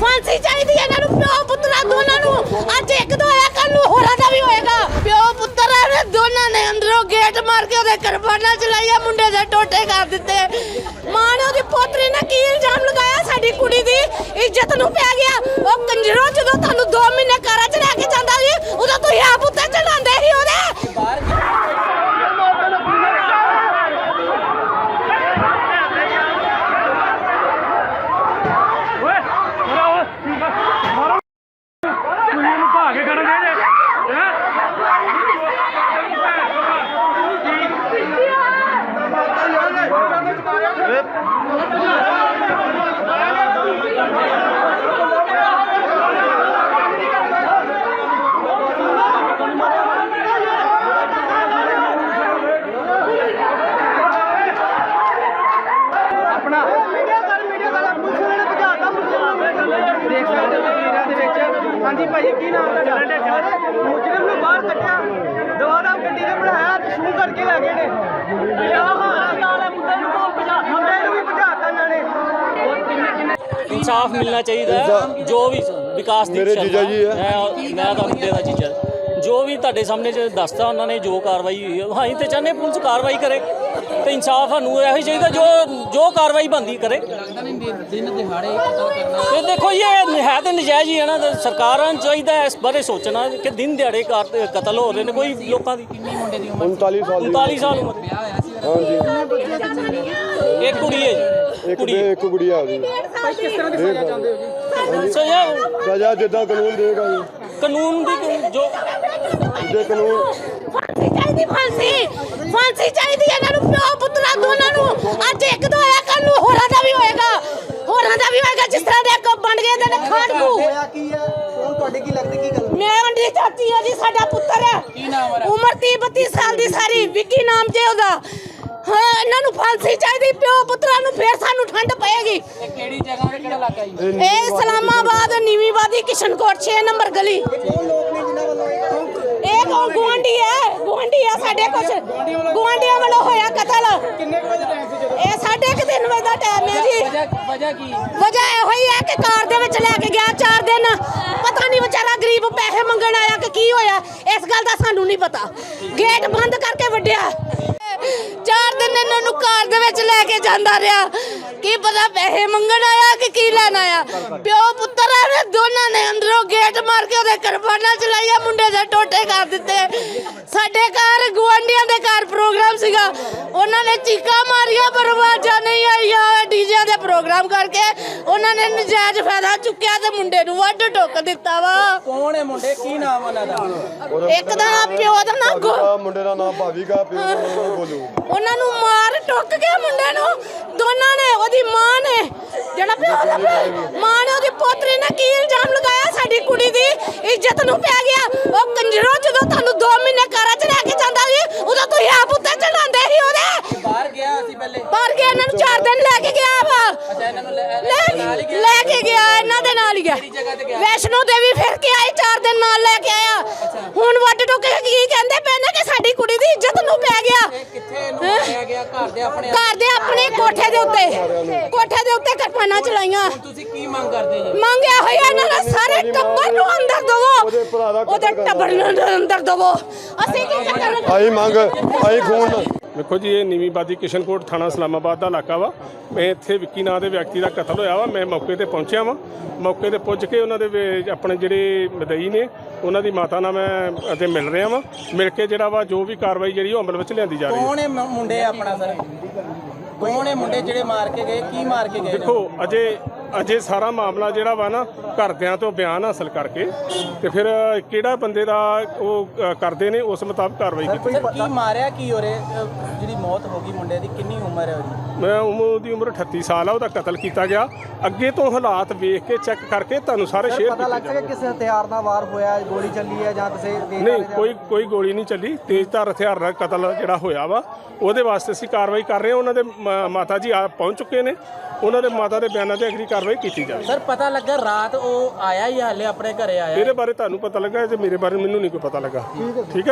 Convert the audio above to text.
ਫਾਂਸੀ ਚਾਹੀਦੀ ਹੈ ਇਹਨਾਂ ਨੂੰ, ਪਿਓ ਪੁੱਤਰਾ ਦੋਨਾਂ ਨੂੰ। ਅੱਜ ਇੱਕ ਦਾ ਹੋਇਆ ਕੱਲ ਨੂੰ ਹੋਰਾਂ ਦਾ ਵੀ ਹੋਏਗਾ। ਪਿਓ ਪੁੱਤਰ ਨੇ ਦੋਨਾਂ ਨੇ ਅੰਦਰੋਂ ਗੇਟ ਮਾਰ ਕੇ ਉਹਦੇ ਕਰਬਾਨਾ ਚਲਾਈਆ ਮੁੰਡੇ ਦੇ ਟੋਟੇ ਕਰ ਦਿੱਤੇ। ਮਾਂ ਨੇ ਉਹਦੀ ਪੋਤਰੀ ਨੇ ਕੀ ਇਲਜ਼ਾਮ ਲਗਾਇਆ? ਸਾਡੀ ਕੁੜੀ ਦੀ ਇੱਜ਼ਤ ਨੂੰ ਪੈ ਗਿਆ। ਉਹ ਕੰਜਰੋ ਜਦੋਂ ਤੁਹਾਨੂੰ 2 ਮਹੀਨੇ ਘਰਾਂ 'ਚ ਲੈ ਕੇ ਜਾਂਦਾ ਸੀ ਉਦੋਂ ਤੁਸੀਂ ਆਪ ਉੱਤੇ ਚੜਾਉਂਦੇ ਸੀ ਉਹਦੇ ਓਏ ਮਾਰੋ ਓਏ ਮਾਰੋ ਤੁਸੀਂ ਇਹਨੂੰ ਭਾ ਕੇ ਕਰਨ ਦੇ ਜੇ ਹੈਂ? ਆਪਣਾ ਮੀਡੀਆ ਕਰ ਮੀਡੀਆ ਕਰ ਪੁਲਿਸ ਨੇ ਭਜਾਤਾ ਦੇਖ ਸਕਦੇ ਹੋ ਤਸਵੀਰਾਂ ਦੇ ਵਿੱਚ ਹਾਂਜੀ ਭਾਈ ਕੀ ਨਾਮ ਹੈ ਤੁਹਾਡਾ ਮੁਜਰਮ ਨੂੰ ਬਾਹਰ ਕੱਢਿਆ। ਦੁਬਾਰਾ ਗੱਡੀ ਤੇ ਬਿਠਾਇਆ ਤੇ ਸ਼ੂ ਕਰਕੇ ਲੈ ਗਏ ਨੇ। ਨਾਲੇ ਮੁੰਡੇ ਨੂੰ ਕੋਲ ਭਜਾ ਮੁੰਡੇ ਨੂੰ ਵੀ ਭਜਾਤਾ ਇਹਨਾਂ ਨੇ। ਇਨਸਾਫ ਮਿਲਣਾ ਚਾਹੀਦਾ। ਜੋ ਵੀ ਵਿਕਾਸ ਦੀ ਮੇਰੇ ਜੀਜਾ ਜੀ ਹੈ। ਮੈਂ ਮੈਂ ਤਾਂ ਮੁੰਡੇ ਦਾ ਜੀਜਾ। ਜੋ ਵੀ ਤੁਹਾਡੇ ਸਾਹਮਣੇ ਚ ਦੱਸਤਾ ਉਹਨਾਂ ਨੇ ਜੋ ਕਾਰਵਾਈ ਹੋਈ ਹੈ ਹਾਂ ਅਸੀਂ ਤੇ ਚਾਹੁੰਦੇ ਪੁਲਿਸ ਕਾਰਵਾਈ ਕਰੇ ਤੇ ਇਨਸਾਫ ਸਾਨੂੰ ਇਹੋ ਹੀ ਚਾਹੀਦਾ ਜੋ ਜੋ ਕਾਰਵਾਈ ਬੰਦੀ ਕਰੇ। ਤੇ ਦੇਖੋ ਜੀ, ਇਹ ਹੈ ਤੇ ਨਜਾਇਜ਼ ਹੀ ਹੈ ਨਾ ਸਰਕਾਰਾਂ ਨੂੰ ਚਾਹੀਦਾ ਇਸ ਬਾਰੇ ਸੋਚਣਾ ਕਿ ਦਿਨ ਦਿਹਾੜੇ ਕਤਲ ਹੋ ਰਹੇ ਨੇ ਕੋਈ ਲੋਕਾਂ ਦੀ। 39 ਸਾਲ ਦੀ 39 ਸਾਲ ਉਮਰ। ਹਾਂਜੀ। ਇੱਕ ਕੁੜੀ ਹੈ ਜੀ ਇੱਕ ਦੇ ਇੱਕ ਗੁੜੀਆ ਉਹਦੀ ਕਿਸ ਤਰ੍ਹਾਂ ਦੀ ਸਜ਼ਾ ਚਾਹੁੰਦੇ ਹੋ ਜੀ? ਸੋ ਇਹ ਸਜ਼ਾ ਜਿੱਦਾਂ ਕਾਨੂੰਨ ਦੇਗਾ ਜੀ। ਕਾਨੂੰਨ ਦੀ ਜੋ ਜੇ ਕਾਨੂੰਨ ਫਾਂਸੀ ਚਾਹੀਦੀ ਫਾਂਸੀ। ਫਾਂਸੀ ਚਾਹੀਦੀ ਇਹਨਾਂ ਨੂੰ ਪਿਓ ਪੁੱਤਰਾ ਦੋਨਾਂ ਨੂੰ। ਅੱਜ ਇੱਕ ਦਾ ਹੋਇਆ ਕੱਲ ਨੂੰ ਹੋਰਾਂ ਦਾ ਵੀ ਹੋਏਗਾ। ਹੋਰਾਂ ਦਾ ਵੀ ਹੋਏਗਾ ਜਿਸ ਤਰ੍ਹਾਂ ਦੇ ਅੱਗੋਂ ਬਣ ਗਏ ਦੇ ਨੇ ਖਾੜਕੂ ਹੋਇਆ ਕੀ ਹੈ ਹੁਣ ਤੁਹਾਡੇ ਕੀ ਲੱਗਦਾ ਕੀ ਗੱਲ? ਮੈਂ ਅੰਡੀ ਚਾਚੀ ਆ ਜੀ ਸਾਡਾ ਪੁੱਤਰ ਹੈ ਕੀ ਨਾਮ ਹੈ ਉਮਰ 30 32 ਸਾਲ ਦੀ ਸਾਰੀ ਵਿੱਕੀ ਨਾਮ ਜੇ ਉਹਦਾ। ਹਾਂ ਇਹਨਾਂ ਨੂੰ ਫਾਂਸੀ ਚਾਹੀਦੀ ਪਿਓ ਪੁੱਤਰਾਂ ਨੂੰ ਫੇਰ ਸਾਨੂੰ ਠੰਡ ਪਏਗੀ। ਇਹ ਕਿਹੜੀ ਜਗ੍ਹਾ ਤੇ ਕਿਹੜਾ ਇਲਾਕਾ ਜੀ? ਇਹ ਇਸਲਾਮਾਬਾਦ ਨੀਵੀਂਵਾਦੀ ਕਿਸ਼ਨਕੋਟ 6 ਨੰਬਰ ਗਲੀ ਕੌਣ ਲੋਕ ਨੇ ਜਿਨ੍ਹਾਂ ਵੱਲੋਂ ਇਹ ਇਹ ਕੌਣ ਗੁਆਂਢੀ ਹੈ ਗੁਆਂਢੀ ਹੈ ਸਾਡੇ ਕੁਛ ਗੁਆਂਢੀਆਂ ਵੱਲੋਂ ਹੋਇਆ ਕਤਲ। ਕਿੰਨੇ ਕੁ ਵਜੇ ਟਾਈਮ ਸੀ ਜਦੋਂ? ਇਹ ਸਾਢੇ ਕੁ ਤਿੰਨ ਵਜੇ ਦਾ ਟਾਈਮ ਹੈ ਜੀ। ਵਜ੍ਹਾ ਕੀ? ਵਜ੍ਹਾ ਇਹੋ ਹੀ ਹੈ ਕਿ ਕਾਰ ਦੇ ਵਿੱਚ ਲੈ ਕੇ ਗਿਆ ਚਾਰ ਦਿਨ। ਪਤਾ ਨਹੀਂ ਵਿਚਾਰਾ ਗਰੀਬ ਪੈਸੇ ਮੰਗਣ ਆਇਆ ਕਿ ਕੀ ਹੋਇਆ। ਇਸ ਗੱਲ ਦਾ ਸਾਨੂੰ ਨਹੀਂ ਪਤਾ। ਗੇਟ ਬੰਦ ਕਰਕੇ ਵੱਡਿਆ। ਚਾਰ ਦਿਨ ਇਹਨਾਂ ਨੂੰ ਕਾਰ ਦੇ ਵਿੱਚ ਲੈ ਕੇ ਜਾਂਦਾ ਰਿਹਾ। ਕੀ ਪਤਾ ਪੈਸੇ ਮੰਗਣ ਆਇਆ ਕਿ ਕੀ ਲੈਣ ਆਇਆ। ਪਿਓ ਪੁੱਤਰ ਨੇ ਦੋਨਾਂ ਨੇ ਅੰਦਰੋਂ ਗੇਟ ਮਾਰ ਕੇ ਉਹਦੇ ਕਰਬਾਨਾ ਚਲਾਈਆ ਮੁੰਡੇ ਦੇ ਟੋਟੇ ਕਰ ਦਿੱਤੇ। ਸਾਡੇ ਘਰ ਗੁਆਂਢੀਆਂ ਦੇ ਘਰ ਪ੍ਰੋਗਰਾਮ ਸੀਗਾ। ਉਹਨਾਂ ਨੇ ਚੀਕਾਂ ਮਾਰੀਆਂ ਪਰ ਆਵਾਜ਼ਾਂ ਨਹੀਂ ਆਈਆਂ। ਡੀਜੇ ਦੇ ਪ੍ਰੋਗਰਾਮ ਕਰਕੇ ਉਹਨਾਂ ਨੇ ਨਜਾਇਜ਼ ਫਾਇਦਾ ਚੁੱਕਿਆ ਤੇ ਮੁੰਡੇ ਨੂੰ ਵੱਢ ਟੁੱਕ ਦਿੱਤਾ ਵਾ। ਕੌਣ ਹੈ ਮੁੰਡੇ? ਕੀ ਨਾਮ ਉਹਨਾਂ ਦਾ? ਇੱਕ ਦਾ ਨਾਂ ਪਿਓ ਦਾ ਨਾਂ ਗੋ ਮੁੰਡੇ ਦਾ ਨਾਮ ਭਾਵੀਗਾ ਪਿਓ ਦਾ ਨਾਮ ਗੋਲੂ। ਉਹਨਾਂ ਨੂੰ ਮਾਰ ਟੁੱਕ ਕੇ ਮੁੰਡੇ ਨੂੰ। ਦੋਨਾਂ ਨੇ ਉਹਦੀ ਮਾਂ ਨੇ ਜਿਹੜਾ ਪਿਓ ਦਾ ਪਿਓ- ਮਾਂ ਨੇ ਉਹਦੀ ਪੋਤਰੀ ਇੱਜ਼ਤ ਨੂੰ ਪੈ ਗਿਆ ਉਹ ਕੰਜਰੋ ਜਦੋਂ ਤੁਹਾਨੂੰ 2 ਮਹੀਨੇ ਘਰਾਂ 'ਚ ਲੈ ਕੇ ਜਾਂਦਾ ਸੀ ਉਦੋਂ ਤੁਸੀਂ ਆਪ ਉੱਤੇ ਚੜਾਉਂਦੇ ਸੀ ਉਹਦੇ। ਬਾਹਰ ਗਿਆ ਸੀ ਪਹਿਲੇ। ਬਾਹਰ ਗਿਆ ਇਹਨਾਂ ਨੂੰ 4 ਦਿਨ ਲੈ ਕੇ ਗਿਆ ਵਾ। ਅੱਛਾ ਇਹਨਾਂ ਨੂੰ ਲੈ ਕੇ ਗਿਆ ਇਹਨਾਂ ਦੇ ਨਾਲ ਹੀ ਗਿਆ? ਵੈਸ਼ਨੋ ਦੇਵੀ ਫਿਰ ਕੇ ਆਏ 4 ਦਿਨ ਨਾਲ ਲੈ ਕੇ ਆਇਆ। ਹੁਣ ਵੱਡ ਟੁੱਕ ਕੇ ਕਹਿੰਦੇ ਨੇ ਕਿ ਕੁੜੀ ਦੀ ਇੱਜ਼ਤ ਨੂੰ ਪੈ ਗਿਆ। ਕਿੱਥੇ ਘਰ ਦੇ ਆਪਣੇ ਘਰ ਦੇ ਆਪਣੇ ਕੋਠੇ ਦੇ ਉੱਤੇ। ਕੋਠੇ ਦੇ ਉੱਤੇ ਕਿਰਪਾਨਾਂ ਚਲਾਈਆਂ। ਤੁਸੀਂ ਕੀ ਮੰਗ ਕਰਦੇ ਜੀ? ਮੰਗਿਆ ਹੋਇਆ ਇਹਨਾਂ ਦਾ ਸਾਰੇ ਟੱਬਰ ਨੂੰ ਅੰਦਰ ਦਵੋ। ਉਹਦੇ ਟੱਬਰ ਨੂੰ ਅੰਦਰ ਦਵੋ। ਅਸੀਂ ਕੀ ਕਰਨਾ ਆਈ ਮੰਗ ਆਈ ਖੂਨ ਦੇਖੋ ਜੀ ਇਹ ਨੀਵੀਂਬਾਦੀ ਕਿਸ਼ਨਕੋਟ ਥਾਣਾ ਇਸਲਾਮਾਬਾਦ ਦਾ ਇਲਾਕਾ ਵਾ। ਮੈਂ ਇੱਥੇ ਵਿੱਕੀ ਨਾਂ ਦੇ ਵਿਅਕਤੀ ਦਾ ਕਤਲ ਹੋਇਆ ਵਾ। ਮੈਂ ਮੌਕੇ ਤੇ ਪਹੁੰਚਿਆ ਵਾਂ। ਮੌਕੇ ਤੇ ਪੁੱਜ ਕੇ ਉਹਨਾਂ ਦੇ ਵੇ- ਆਪਣੇ ਜਿਹੜੇ ਮਦਈ ਨੇ ਉਹਨਾਂ ਦੀ ਮਾਤਾ ਨਾਲ ਮੈਂ ਅਤੇ ਮਿਲ ਰਿਹਾ ਵਾਂ। ਮਿਲ ਕੇ ਜਿਹੜਾ ਵਾ ਜੋ ਵੀ ਕਾਰਵਾਈ ਜਿਹੜੀ ਉਹ ਅਮਲ ਵਿੱਚ ਲਿਆਂਦੀ ਜਾ ਰਹੀ ਹੈ। ਕੌਣ ਮ- ਮੁੰਡੇ ਆਪਣਾ ਸਰ? ਕੌਣ ਮੁੰਡੇ ਜਿਹੜੇ ਮਾਰ ਕੇ ਗਏ? ਕੀ ਮਾਰ ਕੇ ਗਏ? ਨੇ? ਦੇਖੋ ਅਜੇ ਅਜੇ ਸਾਰਾ ਮਾਮਲਾ ਜਿਹੜਾ ਵਾ ਨਾ ਘਰਦਿਆਂ ਤੋਂ ਬਿਆਨ ਹਾਸਲ ਕਰਕੇ ਤੇ ਫਿਰ ਕਿਹੜਾ ਬੰਦੇ ਦਾ ਉਹ ਕਰਦੇ ਨੇ ਉਸ ਮੁਤਾਬਕ ਕਾਰਵਾਈ ਕੀਤੀ ਕੀ ਮਾਰਿਆ ਕੀ ਹੋ ਰਿਹਾ ਜਿਹੜੀ ਮੌਤ ਹੋ ਗਈ ਮੁੰਡੇ ਦੀ ਕਿੰਨੀ ਉਮਰ ਹੈ ਉਹਦੀ? ਮੈਂ ਉਮਰ ਦੀ ਉਮਰ 38 ਸਾਲ ਆ ਉਹਦਾ ਕਤਲ ਕੀਤਾ ਗਿਆ। ਅੱਗੇ ਤੋਂ ਹਾਲਾਤ ਵੇਖ ਕੇ ਚੈੱਕ ਕਰਕੇ ਤੁਹਾਨੂੰ ਸਾਰੇ ਸ਼ੇਅਰ ਪਤਾ ਲੱਗ ਸਕਿਆ ਕਿਸੇ ਹਥਿਆਰ ਨਾਲ ਵਾਰ ਹੋਇਆ ਗੋਲੀ ਚੱਲੀ ਹੈ ਜਾਂ ਕਿਸੇ ਦੇ ਨਹੀਂ ਕੋਈ ਕੋਈ ਗੋਲੀ ਨਹੀਂ ਚੱਲੀ। ਤੇਜ਼ਧਾਰ ਹਥਿਆਰ ਨਾਲ ਕਤਲ ਜਿਹੜਾ ਹੋਇਆ ਵਾ ਉਹਦੇ ਵਾਸਤੇ ਅਸੀਂ ਕਾਰਵਾਈ ਕਰ ਰਹੇ ਹਾਂ। ਉਹਨਾਂ ਦੇ ਮ- ਮਾਤਾ ਜੀ ਆ ਪਹੁੰਚ ਚੁੱਕੇ ਨੇ। ਉਹਨਾਂ ਦੇ ਮਾਤਾ ਦੇ ਬਿਆਨਾਂ ਤੇ ਅਗਲੀ ਕਾਰਵਾਈ ਕੀਤੀ ਜਾਵੇ ਸਰ ਪਤਾ ਲੱਗਾ ਰਾਤ ਉਹ ਆਇਆ ਹੀ ਹਾਲੇ ਆਪਣੇ ਘਰੇ ਆਇਆ ਇਹਦੇ ਬਾਰੇ ਤੁਹਾਨੂੰ ਪਤਾ ਲੱਗਾ ਜੇ ਮੇਰੇ ਬਾਰੇ ਮੈਨੂੰ ਨਹੀਂ ਕੋਈ ਪਤਾ ਲੱਗਾ। ਠੀਕ ਹੈ ਜੀ?